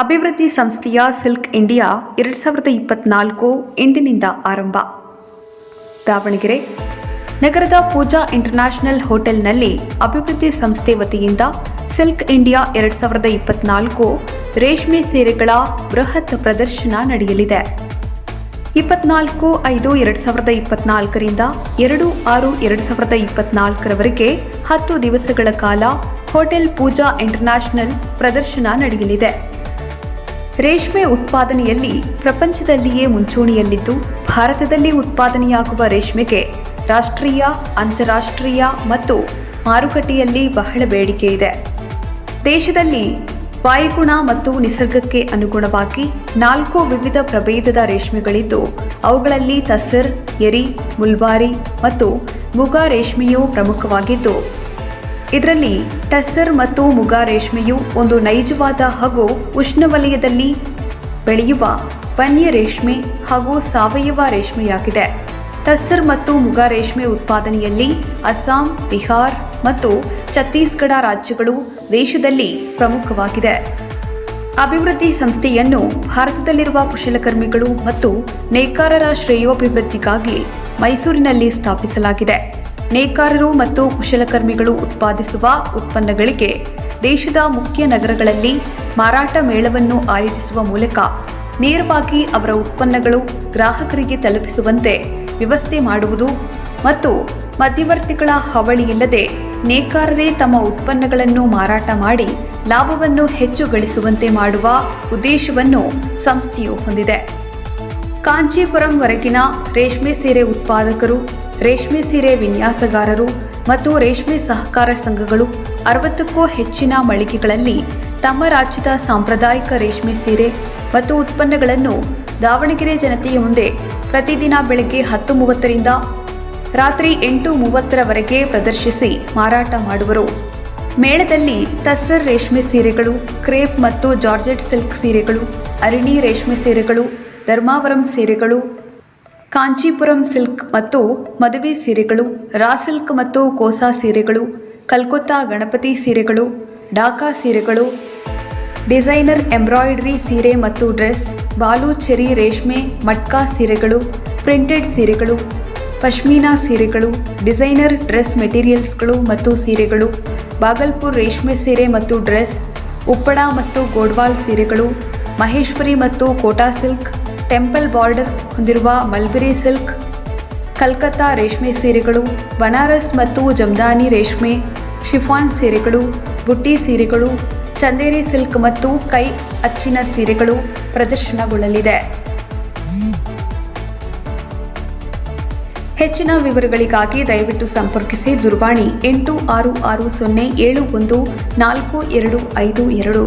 ಅಭಿವೃದ್ಧಿ ಸಂಸ್ಥೆಯ silk India ಎರಡು ಸಾವಿರದ ಇಪ್ಪತ್ನಾಲ್ಕು ಇಂದಿನಿಂದ ಆರಂಭ ದಾವಣಗೆರೆ ನಗರದ ಪೂಜಾ ಇಂಟರ್ನ್ಯಾಷನಲ್ ಹೋಟೆಲ್ನಲ್ಲಿ ಅಭಿವೃದ್ಧಿ ಸಂಸ್ಥೆ ವತಿಯಿಂದ ಸಿಲ್ಕ್ ಇಂಡಿಯಾ ಎರಡು ಸಾವಿರದ ಇಪ್ಪತ್ನಾಲ್ಕು ರೇಷ್ಮೆ ಸೀರೆಗಳ ಬೃಹತ್ ಪ್ರದರ್ಶನ ನಡೆಯಲಿದೆ ಇಪ್ಪತ್ನಾಲ್ಕು, ಐದು, ಎರಡು ಸಾವಿರದ ಇಪ್ಪತ್ನಾಲ್ಕರಿಂದ ಎರಡು, ಆರು, ಎರಡು ಸಾವಿರದ ಇಪ್ಪತ್ನಾಲ್ಕರವರೆಗೆ ಹತ್ತು ದಿವಸಗಳ ಕಾಲ ಹೋಟೆಲ್ ಪೂಜಾ ಇಂಟರ್ನ್ಯಾಷನಲ್ ಪ್ರದರ್ಶನ ನಡೆಯಲಿದೆ. ರೇಷ್ಮೆ ಉತ್ಪಾದನೆಯಲ್ಲಿ ಪ್ರಪಂಚದಲ್ಲಿಯೇ ಮುಂಚೂಣಿಯಲ್ಲಿದ್ದು, ಭಾರತದಲ್ಲಿ ಉತ್ಪಾದನೆಯಾಗುವ ರೇಷ್ಮೆಗೆ ರಾಷ್ಟ್ರೀಯ, ಅಂತಾರಾಷ್ಟ್ರೀಯ ಮತ್ತು ಮಾರುಕಟ್ಟೆಯಲ್ಲಿ ಬಹಳ ಬೇಡಿಕೆ ಇದೆ. ದೇಶದಲ್ಲಿ ವಾಯುಗುಣ ಮತ್ತು ನಿಸರ್ಗಕ್ಕೆ ಅನುಗುಣವಾಗಿ ನಾಲ್ಕು ವಿವಿಧ ಪ್ರಭೇದದ ರೇಷ್ಮೆಗಳಿದ್ದು, ಅವುಗಳಲ್ಲಿ ತಸರ್, ಎರಿ, ಮುಲ್ಬಾರಿ ಮತ್ತು ಮುಗಾ ರೇಷ್ಮೆಯು ಪ್ರಮುಖವಾಗಿದ್ದು, ಇದರಲ್ಲಿ ಟಸರ್ ಮತ್ತು ಮುಗಾ ರೇಷ್ಮೆಯು ಒಂದು ನೈಜವಾದ ಹಾಗೂ ಉಷ್ಣವಲಯದಲ್ಲಿ ಬೆಳೆಯುವ ವನ್ಯ ರೇಷ್ಮೆ ಹಾಗೂ ಸಾವಯವ ರೇಷ್ಮೆಯಾಗಿದೆ. ಟಸ್ಸರ್ ಮತ್ತು ಮುಗಾ ರೇಷ್ಮೆ ಉತ್ಪಾದನೆಯಲ್ಲಿ ಅಸ್ಸಾಂ, ಬಿಹಾರ್ ಮತ್ತು ಛತ್ತೀಸ್ಗಢ ರಾಜ್ಯಗಳು ದೇಶದಲ್ಲಿ ಪ್ರಮುಖವಾಗಿದೆ. ಅಭಿವೃದ್ಧಿ ಸಂಸ್ಥೆಯನ್ನು ಭಾರತದಲ್ಲಿರುವ ಕುಶಲಕರ್ಮಿಗಳು ಮತ್ತು ನೇಕಾರರ ಶ್ರೇಯೋಭಿವೃದ್ಧಿಗಾಗಿ ಮೈಸೂರಿನಲ್ಲಿ ಸ್ಥಾಪಿಸಲಾಗಿದೆ. ನೇಕಾರರು ಮತ್ತು ಕುಶಲಕರ್ಮಿಗಳು ಉತ್ಪಾದಿಸುವ ಉತ್ಪನ್ನಗಳಿಗೆ ದೇಶದ ಮುಖ್ಯ ನಗರಗಳಲ್ಲಿ ಮಾರಾಟ ಮೇಳವನ್ನು ಆಯೋಜಿಸುವ ಮೂಲಕ ನೇರವಾಗಿ ಅವರ ಉತ್ಪನ್ನಗಳು ಗ್ರಾಹಕರಿಗೆ ತಲುಪಿಸುವಂತೆ ವ್ಯವಸ್ಥೆ ಮಾಡುವುದು ಮತ್ತು ಮಧ್ಯವರ್ತಿಗಳ ಹಾವಳಿಯಿಲ್ಲದೆ ನೇಕಾರರೇ ತಮ್ಮ ಉತ್ಪನ್ನಗಳನ್ನು ಮಾರಾಟ ಮಾಡಿ ಲಾಭವನ್ನು ಹೆಚ್ಚು ಗಳಿಸುವಂತೆ ಮಾಡುವ ಉದ್ದೇಶವನ್ನು ಸಂಸ್ಥೆಯು ಹೊಂದಿದೆ. ಕಾಂಚೀಪುರಂವರೆಗಿನ ರೇಷ್ಮೆ ಸೀರೆ ಉತ್ಪಾದಕರು, ರೇಷ್ಮೆ ಸೀರೆ ವಿನ್ಯಾಸಗಾರರು ಮತ್ತು ರೇಷ್ಮೆ ಸಹಕಾರ ಸಂಘಗಳು ಅರವತ್ತಕ್ಕೂ ಹೆಚ್ಚಿನ ಮಳಿಗೆಗಳಲ್ಲಿ ತಮ್ಮ ರಾಜ್ಯದ ಸಾಂಪ್ರದಾಯಿಕ ರೇಷ್ಮೆ ಸೀರೆ ಮತ್ತು ಉತ್ಪನ್ನಗಳನ್ನು ದಾವಣಗೆರೆ ಜನತೆಯ ಮುಂದೆ ಪ್ರತಿದಿನ ಬೆಳಗ್ಗೆ ಹತ್ತು ಮೂವತ್ತರಿಂದ ರಾತ್ರಿ ಎಂಟು ಮೂವತ್ತರವರೆಗೆ ಪ್ರದರ್ಶಿಸಿ ಮಾರಾಟ ಮಾಡುವರು. ಮೇಳದಲ್ಲಿ ತಸ್ಸರ್ ರೇಷ್ಮೆ ಸೀರೆಗಳು, ಕ್ರೇಪ್ ಮತ್ತು ಜಾರ್ಜೆಟ್ ಸಿಲ್ಕ್ ಸೀರೆಗಳು ಅರಣಿ ರೇಷ್ಮೆ ಸೀರೆಗಳು, ಧರ್ಮಾವರಂ ಸೀರೆಗಳು, ಕಾಂಚೀಪುರಂ ಸಿಲ್ಕ್ ಮತ್ತು ಮದುವೆ ಸೀರೆಗಳು, ರಾ ಸಿಲ್ಕ್ ಮತ್ತು ಕೋಸಾ ಸೀರೆಗಳು, ಕಲ್ಕತ್ತಾ ಗಣಪತಿ ಸೀರೆಗಳು, ಡಾಕಾ ಸೀರೆಗಳು, ಡಿಸೈನರ್ ಎಂಬ್ರಾಯ್ಡರಿ ಸೀರೆ ಮತ್ತು ಡ್ರೆಸ್ ಬಾಲು ಚೆರಿ ರೇಷ್ಮೆ ಮಟ್ಕಾ ಸೀರೆಗಳು, ಪ್ರಿಂಟೆಡ್ ಸೀರೆಗಳು ಪಶ್ಮೀನಾ ಸೀರೆಗಳು, ಡಿಸೈನರ್ ಡ್ರೆಸ್ ಮೆಟೀರಿಯಲ್ಸ್ಗಳು ಮತ್ತು ಸೀರೆಗಳು, ಬಾಗಲ್ಪುರ್ ರೇಷ್ಮೆ ಸೀರೆ ಮತ್ತು ಡ್ರೆಸ್ ಉಪ್ಪಡ ಮತ್ತು ಗೋಡ್ವಾಲ್ ಸೀರೆಗಳು, ಮಹೇಶ್ವರಿ ಮತ್ತು ಕೋಟಾ ಸಿಲ್ಕ್, ಟೆಂಪಲ್ ಬಾರ್ಡರ್ ಹೊಂದಿರುವ ಮಲ್ಬೆರಿ ಸಿಲ್ಕ್, ಕಲ್ಕತ್ತಾ ರೇಷ್ಮೆ ಸೀರೆಗಳು, ಬನಾರಸ್ ಮತ್ತು ಜಮ್ದಾನಿ ರೇಷ್ಮೆ, ಶಿಫಾನ್ ಸೀರೆಗಳು, ಬುಟ್ಟಿ ಸೀರೆಗಳು, ಚಂದೇರಿ ಸಿಲ್ಕ್ ಮತ್ತು ಕೈ ಅಚ್ಚಿನ ಸೀರೆಗಳು ಪ್ರದರ್ಶನಗೊಳ್ಳಲಿದೆ. ಹೆಚ್ಚಿನ ವಿವರಗಳಿಗಾಗಿ ದಯವಿಟ್ಟು ಸಂಪರ್ಕಿಸಿ ದೂರವಾಣಿ ಎಂಟು ಆರು ಆರು ಸೊನ್ನೆ ಏಳು ಒಂದು ನಾಲ್ಕು ಎರಡು ಐದು ಎರಡು.